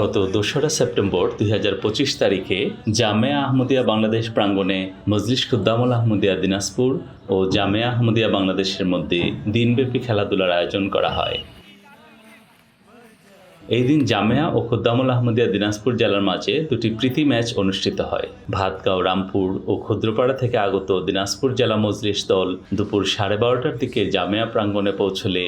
গত দোসরা সেপ্টেম্বর দুই হাজার পঁচিশ তারিখে জামেয়া আহমদিয়া বাংলাদেশ প্রাঙ্গণে মজলিস খুদ্দামুল আহমদিয়া দিনাজপুর ও জামেয়া আহমদিয়া বাংলাদেশের মধ্যে দিনব্যাপী খেলাধুলার আয়োজন করা হয়। এই দিন জামেয়া ও খুদ্দামুল আহমদিয়া দিনাজপুর জেলার মাঝে দুটি প্রীতি ম্যাচ অনুষ্ঠিত হয়। ভাতগাঁও, রামপুর ও ক্ষুদ্রপাড়া থেকে আগত দিনাজপুর জেলা মজলিস দল দুপুর সাড়ে বারোটার দিকে জামেয়া প্রাঙ্গণে পৌঁছলে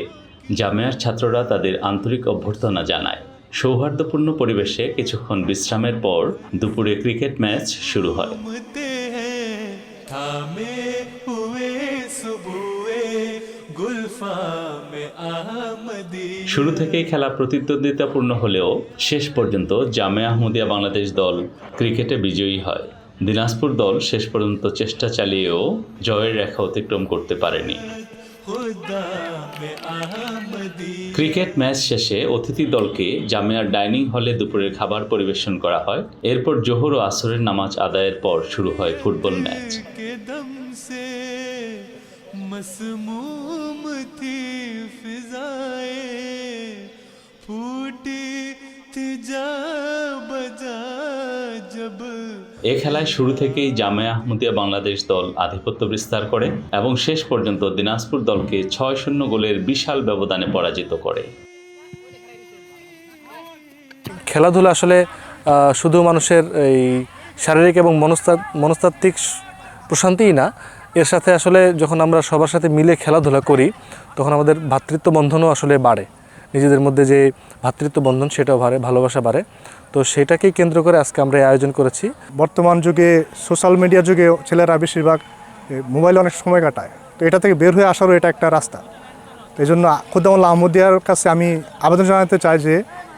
জামিয়ার ছাত্ররা তাদের আন্তরিক অভ্যর্থনা জানায়। সৌহার্দ্যপূর্ণ পরিবেশে কিছুক্ষণ বিশ্রামের পর দুপুরে ক্রিকেট ম্যাচ শুরু হয়। শুরু থেকেই খেলা প্রতিদ্বন্দ্বিতাপূর্ণ হলেও শেষ পর্যন্ত জামে আহমদিয়া বাংলাদেশ দল ক্রিকেটে বিজয়ী হয়। দিনাজপুর দল শেষ পর্যন্ত চেষ্টা চালিয়েও জয়ের রেখা অতিক্রম করতে পারেনি। ক্রিকেট ম্যাচ শেষে অতিথি দলকে জামিয়ার ডাইনিং হলে দুপুরের খাবার পরিবেশন করা হয়। এরপর জোহর ও আসরের নামাজ আদায়ের পর শুরু হয় ফুটবল ম্যাচ। مسموم تھی فضائے এ খেলায় শুরু থেকেই জামে আহমদিয়া বাংলাদেশ দল আধিপত্য বিস্তার করে এবং শেষ পর্যন্ত দিনাজপুর দলকে ছয় শূন্য গোলের বিশাল ব্যবধানে পরাজিত করে। খেলাধুলা আসলে শুধু মানুষের এই শারীরিক এবং মনস্তা মনস্তাত্ত্বিক প্রশান্তিই না, এর সাথে আসলে যখন আমরা সবার সাথে মিলে খেলাধুলা করি, তখন আমাদের ভ্রাতৃত্ব বন্ধনও আসলে বাড়ে। নিজেদের মধ্যে যে ভাতৃত্ব বন্ধন সেটাও বাড়ে ভালোবাসা বাড়ে। তো সেটাকেই কেন্দ্র করে আজকে আমরা এই আয়োজন করেছি। বর্তমান যুগে সোশ্যাল মিডিয়া যুগে ছেলেরা বেশিরভাগ মোবাইলে অনেক সময় কাটায়। তো এটা থেকে বের হয়ে আসারও এটা একটা রাস্তা। এই জন্য খুদ্দামুল্লা আহমদিয়ার কাছে আমি আবেদন জানাতে চাই যে,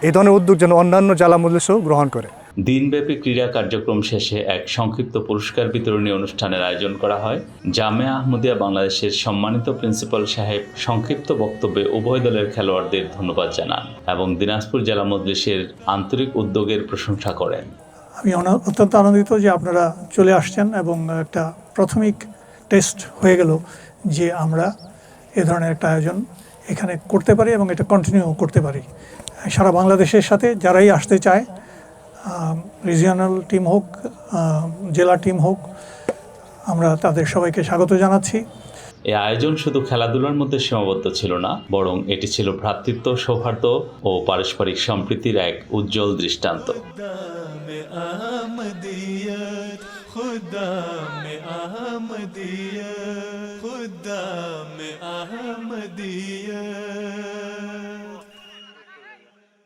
এই ধরনের উদ্যোগ যেন অন্যান্য জেলা মজলিসও গ্রহণ করে। দিনব্যাপী ক্রীড়া কার্যক্রম শেষে এক সংক্ষিপ্ত পুরস্কার বিতরণী অনুষ্ঠানের আয়োজন করা হয়। জামে আহমদিয়া বাংলাদেশের সম্মানিত প্রিন্সিপাল সাহেব সংক্ষিপ্ত বক্তব্যে উভয় দলের খেলোয়াড়দের ধন্যবাদ জানান এবং দিনাজপুর জেলা মজলিসের আন্তরিক উদ্যোগের প্রশংসা করেন। আমি অত্যন্ত আনন্দিত যে আপনারা চলে আসছেন এবং একটা প্রাথমিক টেস্ট হয়ে গেল যে আমরা এ ধরনের একটা আয়োজন এখানে করতে পারি এবং এটা কন্টিনিউ করতে পারি। সারা বাংলাদেশের সাথে যারাই আসতে চায় রিজিয়নাল টিম হোক জেলা টিম হোক আমরা তাদের সবাইকে স্বাগত জানাচ্ছি। এই আয়োজন শুধু খেলাধুলার মধ্যে সীমাবদ্ধ ছিল না বরং এটি ছিল ভ্রাতৃত্ব সৌহার্দ্য ও পারস্পরিক সম্প্রীতির এক উজ্জ্বল দৃষ্টান্ত। মে আহমদিয়া